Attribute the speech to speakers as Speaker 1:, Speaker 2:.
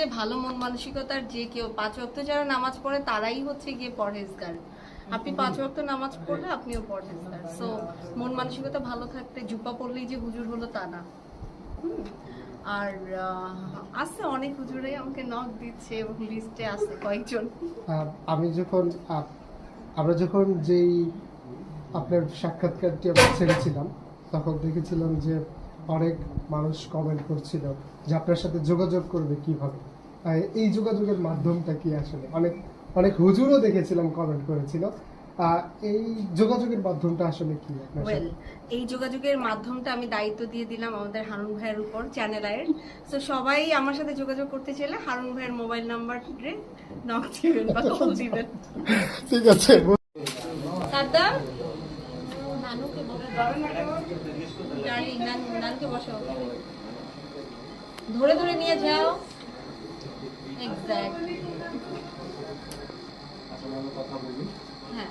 Speaker 1: যে ভালো মন মানসিকতার যে কেউ, পাঁচ ওয়াক্ত যারা নামাজ পড়ে, তারাই হচ্ছে গিয়ে পরহেজগার। আপনি পাঁচ ওয়াক্ত নামাজ পড়লে আপনিও পরহেজগার। সো মন মানসিকতা ভালো থাকতে, জুপা পড়লেই যে হুজুর হলো তা না। আর আছে অনেক হুজুরাই আমাকে নক দিচ্ছে এবং লিস্টে আছে কয়েকজন।
Speaker 2: আমি যখন আমরা যখন যেই আপনার সাক্ষাৎকারটি আমরা ছেড়েছিলাম, তখন দেখেছিলাম যে অনেক মানুষ কমেন্ট করছিল যে আপনার সাথে যোগাযোগ করবে কীভাবে? এই যোগাযোগের মাধ্যমটা কি আসলে? অনেক অনেক হুজুরও দেখেছিলাম কমেন্ট করেছিল। এই যোগাযোগের মাধ্যমটা আসলে কি
Speaker 1: ওয়েল এই যোগাযোগের মাধ্যমটা আমি দায়িত্ব দিয়ে দিলাম আমাদের হারুন ভাইয়ের উপর চ্যানেল আয়ের তো সবাই আমার সাথে যোগাযোগ করতে চাইলে হারুন ভাইয়ের মোবাইল নাম্বারে নক দিবেন বা কল দিবেন।
Speaker 2: ঠিক আছে।
Speaker 1: সাদ্দাম? ধরে ধরে নিয়ে যাও। এক্স্যাক্ট হ্যাঁ।